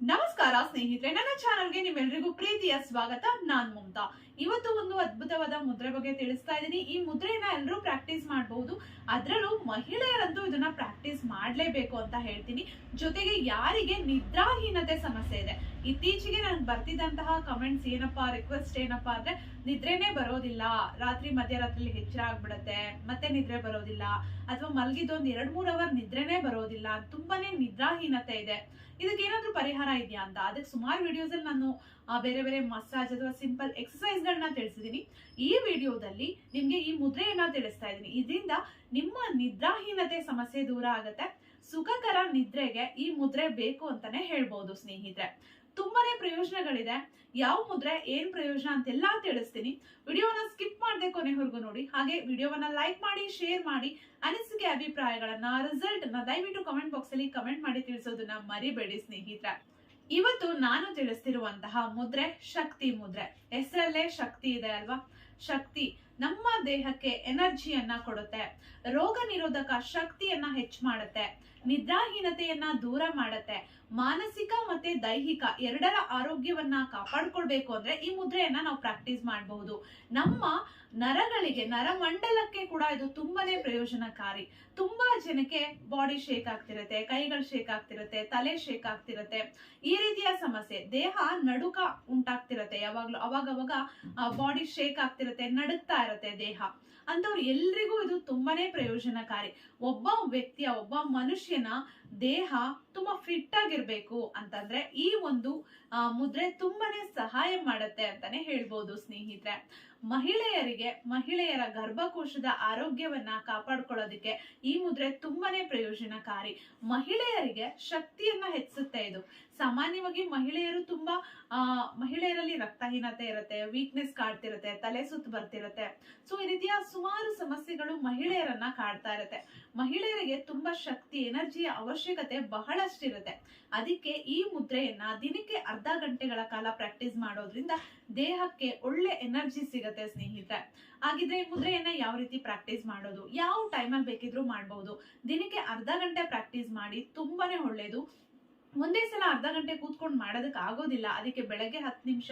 ನಮಸ್ಕಾರ ಸ್ನೇಹಿತರೆ, ನನ್ನ ಚಾನಲ್ಗೆ ನಿಮ್ಮೆಲ್ಲರಿಗೂ ಪ್ರೀತಿಯ ಸ್ವಾಗತ. ನಾನ್ ಮಮತಾ. ಇವತ್ತು ಒಂದು ಅದ್ಭುತವಾದ ಮುದ್ರೆ ಬಗ್ಗೆ ತಿಳಿಸ್ತಾ ಇದ್ದೀನಿ. ಈ ಮುದ್ರೆನ ಎಲ್ಲರೂ ಪ್ರಾಕ್ಟೀಸ್ ಮಾಡಬಹುದು ಅದರಲ್ಲೂ ಮಹಿಳೆಯರಂತೂ ಇದನ್ನ ಪ್ರಾಕ್ಟೀಸ್ ಮಾಡಲೇಬೇಕು ಅಂತ ಹೇಳ್ತೀನಿ. ಜೊತೆಗೆ ಯಾರಿಗೆ ನಿದ್ರಾಹೀನತೆ ಸಮಸ್ಯೆ ಇದೆ? ಇತ್ತೀಚೆಗೆ ನನಗೆ ಬರ್ತಿದ್ದಂತಹ ಕಮೆಂಟ್ಸ್ ಏನಪ್ಪಾ ರಿಕ್ವೆಸ್ಟ್ ಏನಪ್ಪಾ ಅಂದ್ರೆ, ನಿದ್ರೆನೇ ಬರೋದಿಲ್ಲ. ರಾತ್ರಿ ಮಧ್ಯರಾತ್ರಿಲಿ ಹೆಚ್ಚರ ಆಗ್ಬಿಡತ್ತೆ, ಮತ್ತೆ ನಿದ್ರೆ ಬರೋದಿಲ್ಲ. ಅಥವಾ ಮಲಗಿದೊಂದು ಎರಡ್ ಮೂರ್ ಅವರ್ ನಿದ್ರೆನೇ ಬರೋದಿಲ್ಲ. ತುಂಬಾನೇ ನಿದ್ರಾಹೀನತೆ ಇದೆ. ಇದಕ್ಕೆ ಏನಾದ್ರೂ ಪರಿಹಾರ ಇದೆಯಾ ಅಂತ? ಅದಕ್ಕೆ ಸುಮಾರು ವಿಡಿಯೋಸ್ ಅಲ್ಲಿ ನಾನು ಬೇರೆ ಬೇರೆ ಮಸಾಜ್ ಅಥವಾ ಸಿಂಪಲ್ ಎಕ್ಸಸೈಸ್ ಗಳನ್ನ ತಿಳಿಸಿದೀನಿ. ಈ ವಿಡಿಯೋದಲ್ಲಿ ನಿಮ್ಗೆ ಈ ಮುದ್ರೆಯನ್ನ ತಿಳಿಸ್ತಾ ಇದ್ದೀನಿ. ಇದರಿಂದ ನಿಮ್ಮ ನಿದ್ರಾಹೀನತೆ ಸಮಸ್ಯೆ ದೂರ ಆಗತ್ತೆ. ಸುಖಕರ ನಿದ್ರೆಗೆ ಈ ಮುದ್ರೆ ಬೇಕು ಅಂತಾನೆ ಹೇಳ್ಬೋದು ಸ್ನೇಹಿತರೆ. ತುಂಬಾನೇ ಪ್ರಯೋಜನಗಳಿದೆ. ಯಾವ ಮುದ್ರೆ ಏನ್ ಪ್ರಯೋಜನ ಅಂತೆಲ್ಲ ತಿಳಿಸ್ತೀನಿ. ವಿಡಿಯೋನ ಸ್ಕಿಪ್ ಮಾಡದೆ ಕೊನೆವರೆಗೂ ನೋಡಿ. ಹಾಗೆ ವಿಡಿಯೋವನ್ನ ಲೈಕ್ ಮಾಡಿ, ಶೇರ್ ಮಾಡಿ, ಅನಿಸಿಕೆ ಅಭಿಪ್ರಾಯಗಳನ್ನ ರಿಸಲ್ಟ್ನ ದಯವಿಟ್ಟು ಕಮೆಂಟ್ ಬಾಕ್ಸ್ ಅಲ್ಲಿ ಕಮೆಂಟ್ ಮಾಡಿ ತಿಳಿಸೋದನ್ನ ಮರಿಬೇಡಿ ಸ್ನೇಹಿತರೆ. ಇವತ್ತು ನಾನು ತಿಳಿಸ್ತಿರುವಂತಹ ಮುದ್ರೆ ಶಕ್ತಿ ಮುದ್ರೆ. ಹೆಸರಲ್ಲೇ ಶಕ್ತಿ ಇದೆ ಅಲ್ವಾ? ಶಕ್ತಿ. ನಮ್ಮ ದೇಹಕ್ಕೆ ಎನರ್ಜಿಯನ್ನ ಕೊಡುತ್ತೆ. ರೋಗ ನಿರೋಧಕ ಶಕ್ತಿಯನ್ನ ಹೆಚ್ಚು ಮಾಡುತ್ತೆ. ನಿದ್ರಾಹೀನತೆಯನ್ನ ದೂರ ಮಾಡುತ್ತೆ. ಮಾನಸಿಕ ಮತ್ತೆ ದೈಹಿಕ ಎರಡರ ಆರೋಗ್ಯವನ್ನ ಕಾಪಾಡ್ಕೊಳ್ಬೇಕು ಅಂದ್ರೆ ಈ ಮುದ್ರೆಯನ್ನ ನಾವು ಪ್ರಾಕ್ಟೀಸ್ ಮಾಡಬಹುದು. ನಮ್ಮ ನರಗಳಿಗೆ, ನರಮಂಡಲಕ್ಕೆ ಕೂಡ ಇದು ತುಂಬಾನೇ ಪ್ರಯೋಜನಕಾರಿ. ತುಂಬಾ ಜನಕ್ಕೆ ಬಾಡಿ ಶೇಕ್ ಆಗ್ತಿರತ್ತೆ, ಕೈಗಳು ಶೇಕ್ ಆಗ್ತಿರತ್ತೆ, ತಲೆ ಶೇಕ್ ಆಗ್ತಿರತ್ತೆ. ಈ ರೀತಿಯ ಸಮಸ್ಯೆ, ದೇಹ ನಡುಕ ಉಂಟಾಗ್ತಿರತ್ತೆ. ಯಾವಾಗ್ಲೂ, ಅವಾಗವಾಗ ಬಾಡಿ ಶೇಕ್ ಆಗ್ತಿರತ್ತೆ, ನಡುಕ್ತಾ ಇರತ್ತೆ ದೇಹ. ಅಂತವ್ರು ಎಲ್ರಿಗೂ ಇದು ತುಂಬಾನೇ ಪ್ರಯೋಜನಕಾರಿ. ಒಬ್ಬ ವ್ಯಕ್ತಿಯ, ಒಬ್ಬ ಮನುಷ್ಯನ ದೇಹ ತುಂಬಾ ಫಿಟ್ ಆಗಿರ್ಬೇಕು ಅಂತಂದ್ರೆ ಈ ಒಂದು ಮುದ್ರೆ ತುಂಬಾನೇ ಸಹಾಯ ಮಾಡುತ್ತೆ ಅಂತಾನೆ ಹೇಳ್ಬೋದು ಸ್ನೇಹಿತರೆ. ಮಹಿಳೆಯರಿಗೆ, ಮಹಿಳೆಯರ ಗರ್ಭಕೋಶದ ಆರೋಗ್ಯವನ್ನ ಕಾಪಾಡ್ಕೊಳ್ಳೋದಕ್ಕೆ ಈ ಮುದ್ರೆ ತುಂಬಾನೇ ಪ್ರಯೋಜನಕಾರಿ. ಮಹಿಳೆಯರಿಗೆ ಶಕ್ತಿಯನ್ನ ಹೆಚ್ಚಿಸುತ್ತೆ ಇದು. ಸಾಮಾನ್ಯವಾಗಿ ಮಹಿಳೆಯರು ತುಂಬಾ ಮಹಿಳೆಯರಲ್ಲಿ ರಕ್ತಹೀನತೆ ಇರುತ್ತೆ ವೀಕ್ನೆಸ್ ಕಾಡ್ತಿರುತ್ತೆ, ತಲೆ ಸುತ್ತು ಬರ್ತಿರುತ್ತೆ. ಸೊ ಈ ರೀತಿಯ ಸುಮಾರು ಸಮಸ್ಯೆಗಳು ಮಹಿಳೆಯರನ್ನ ಕಾಡ್ತಾ ಇರುತ್ತೆ. ಮಹಿಳೆಯರಿಗೆ ತುಂಬಾ ಶಕ್ತಿ ಎನರ್ಜಿಯ ಅವಶ್ಯಕತೆ ಬಹಳಷ್ಟಿರುತ್ತೆ. ಅದಕ್ಕೆ ಈ ಮುದ್ರೆಯನ್ನ ದಿನಕ್ಕೆ ಅರ್ಧ ಗಂಟೆಗಳ ಕಾಲ ಪ್ರಾಕ್ಟೀಸ್ ಮಾಡೋದ್ರಿಂದ ದೇಹಕ್ಕೆ ಒಳ್ಳೆ ಎನರ್ಜಿ ಸಿಗತ್ತೆ. ಸ್ನೇಹಿತರೆ. ಹಾಗಿದ್ರೆ ಮುದ್ರೆಯನ್ನ ಯಾವ ರೀತಿ ಪ್ರಾಕ್ಟೀಸ್ ಮಾಡೋದು? ಯಾವ ಟೈಮಲ್ಲಿ ಬೇಕಿದ್ರೂ ಮಾಡಬಹುದು ದಿನಕ್ಕೆ ಅರ್ಧ ಗಂಟೆ ಪ್ರಾಕ್ಟೀಸ್ ಮಾಡಿ ತುಂಬಾನೇ ಒಳ್ಳೇದು. ಒಂದೇ ಸಲ ಅರ್ಧ ಗಂಟೆ ಕೂತ್ಕೊಂಡು ಮಾಡೋದಕ್ಕೆ ಆಗೋದಿಲ್ಲ. ಅದಕ್ಕೆ ಬೆಳಗ್ಗೆ ಹತ್ತು ನಿಮಿಷ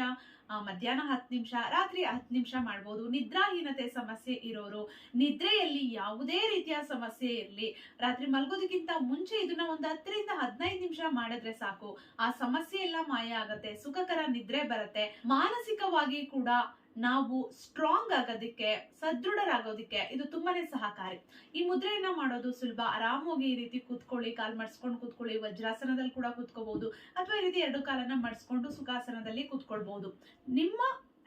ಮಧ್ಯಾಹ್ನ ಹತ್ತು ನಿಮಿಷ, ರಾತ್ರಿ ಹತ್ತು ನಿಮಿಷ ಮಾಡ್ಬೋದು. ನಿದ್ರಾಹೀನತೆ ಸಮಸ್ಯೆ ಇರೋರು, ನಿದ್ರೆಯಲ್ಲಿ ಯಾವುದೇ ರೀತಿಯ ಸಮಸ್ಯೆ ಇರಲಿ, ರಾತ್ರಿ ಮಲಗೋದಕ್ಕಿಂತ ಮುಂಚೆ ಇದನ್ನ ಒಂದು ಹತ್ತರಿಂದ ಹದಿನೈದು ನಿಮಿಷ ಮಾಡಿದ್ರೆ ಸಾಕು. ಆ ಸಮಸ್ಯೆ ಎಲ್ಲ ಮಾಯ ಆಗತ್ತೆ, ಸುಖಕರ ನಿದ್ರೆ ಬರುತ್ತೆ. ಮಾನಸಿಕವಾಗಿ ಕೂಡ ನಾವು ಸ್ಟ್ರಾಂಗ್ ಆಗೋದಕ್ಕೆ, ಸದೃಢರಾಗೋದಕ್ಕೆ ಇದು ತುಂಬಾನೇ ಸಹಕಾರಿ. ಈ ಮುದ್ರೆಯನ್ನ ಮಾಡೋದು ಸುಲಭ. ಆರಾಮಾಗಿ ಈ ರೀತಿ ಕೂತ್ಕೊಳ್ಳಿ, ಕಾಲ್ ಮಡ್ಸ್ಕೊಂಡು ಕೂತ್ಕೊಳ್ಳಿ, ವಜ್ರಾಸನದಲ್ಲಿ ಕೂಡ ಕೂತ್ಕೋಬಹುದು ಅಥವಾ ಈ ರೀತಿ ಎರಡು ಕಾಲನ್ನ ಮಡ್ಸ್ಕೊಂಡು ಸುಖಾಸನದಲ್ಲಿ ಕೂತ್ಕೊಳ್ಬಹುದು ನಿಮ್ಮ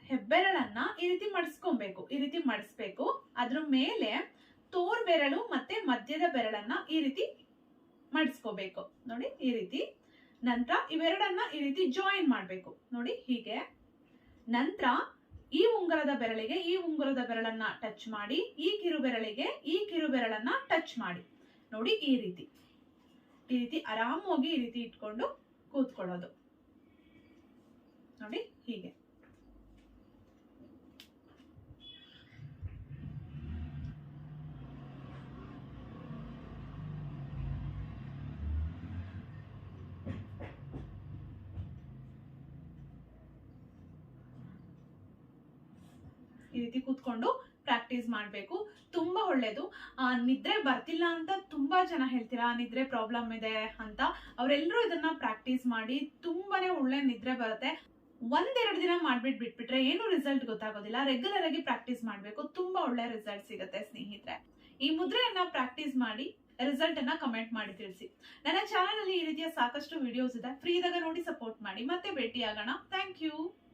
ಹೆಬ್ಬೆರಳನ್ನ ಈ ರೀತಿ ಮಡ್ಸ್ಕೊಬೇಕು. ಈ ರೀತಿ ಮಡಿಸ್ಬೇಕು. ಅದ್ರ ಮೇಲೆ ತೋರ್ ಬೆರಳು ಮತ್ತೆ ಮಧ್ಯದ ಬೆರಳನ್ನ ಈ ರೀತಿ ಮಡಿಸ್ಕೋಬೇಕು. ನೋಡಿ, ಈ ರೀತಿ. ನಂತರ ಇವೆರಡನ್ನ ಈ ರೀತಿ ಜಾಯಿನ್ ಮಾಡ್ಬೇಕು. ನೋಡಿ, ಹೀಗೆ. ನಂತರ ಈ ಉಂಗುರದ ಬೆರಳಿಗೆ ಈ ಉಂಗುರದ ಬೆರಳನ್ನ ಟಚ್ ಮಾಡಿ, ಈ ಕಿರು ಬೆರಳಿಗೆ ಈ ಕಿರು ಬೆರಳನ್ನ ಟಚ್ ಮಾಡಿ. ನೋಡಿ ಈ ರೀತಿ. ಈ ರೀತಿ ಆರಾಮಾಗಿ ಈ ರೀತಿ ಇಟ್ಕೊಂಡು ಕೂತ್ಕೊಳ್ಳೋದು. ನೋಡಿ ಹೀಗೆ. ಈ ರೀತಿ ಕೂತ್ಕೊಂಡು ಪ್ರಾಕ್ಟೀಸ್ ಮಾಡಬೇಕು. ತುಂಬಾ ಒಳ್ಳೇದು. ಆ, ನಿದ್ರೆ ಬರ್ತಿಲ್ಲ ಅಂತ ತುಂಬಾ ಜನ ಹೇಳ್ತೀರಾ ನಿದ್ರೆ ಪ್ರಾಬ್ಲಮ್ ಇದೆ ಅಂತ. ಅವರೆಲ್ಲರೂ ಇದನ್ನ ಪ್ರಾಕ್ಟೀಸ್ ಮಾಡಿ ತುಂಬಾನೇ ಒಳ್ಳೆ ನಿದ್ರೆ ಬರುತ್ತೆ. ಒಂದೆರಡು ದಿನ ಮಾಡ್ಬಿಟ್ಟು ಬಿಟ್ಬಿಟ್ರೆ ಏನು ರಿಸಲ್ಟ್ ಗೊತ್ತಾಗೋದಿಲ್ಲ. ರೆಗ್ಯುಲರ್ ಆಗಿ ಪ್ರಾಕ್ಟೀಸ್ ಮಾಡಬೇಕು. ತುಂಬಾ ಒಳ್ಳೆ ರಿಸಲ್ಟ್ ಸಿಗುತ್ತೆ ಸ್ನೇಹಿತರೆ. ಈ ಮುದ್ರೆಯನ್ನ ಪ್ರಾಕ್ಟೀಸ್ ಮಾಡಿ ರಿಸಲ್ಟ್ ಅನ್ನ ಕಮೆಂಟ್ ಮಾಡಿ ತಿಳಿಸಿ. ನನ್ನ ಚಾನಲ್ ಅಲ್ಲಿ ಈ ರೀತಿಯ ಸಾಕಷ್ಟು ವಿಡಿಯೋಸ್ ಇದೆ. ಫ್ರೀ ನೋಡಿ ಸಪೋರ್ಟ್ ಮಾಡಿ. ಮತ್ತೆ ಭೇಟಿ ಆಗೋಣ ಥ್ಯಾಂಕ್ ಯು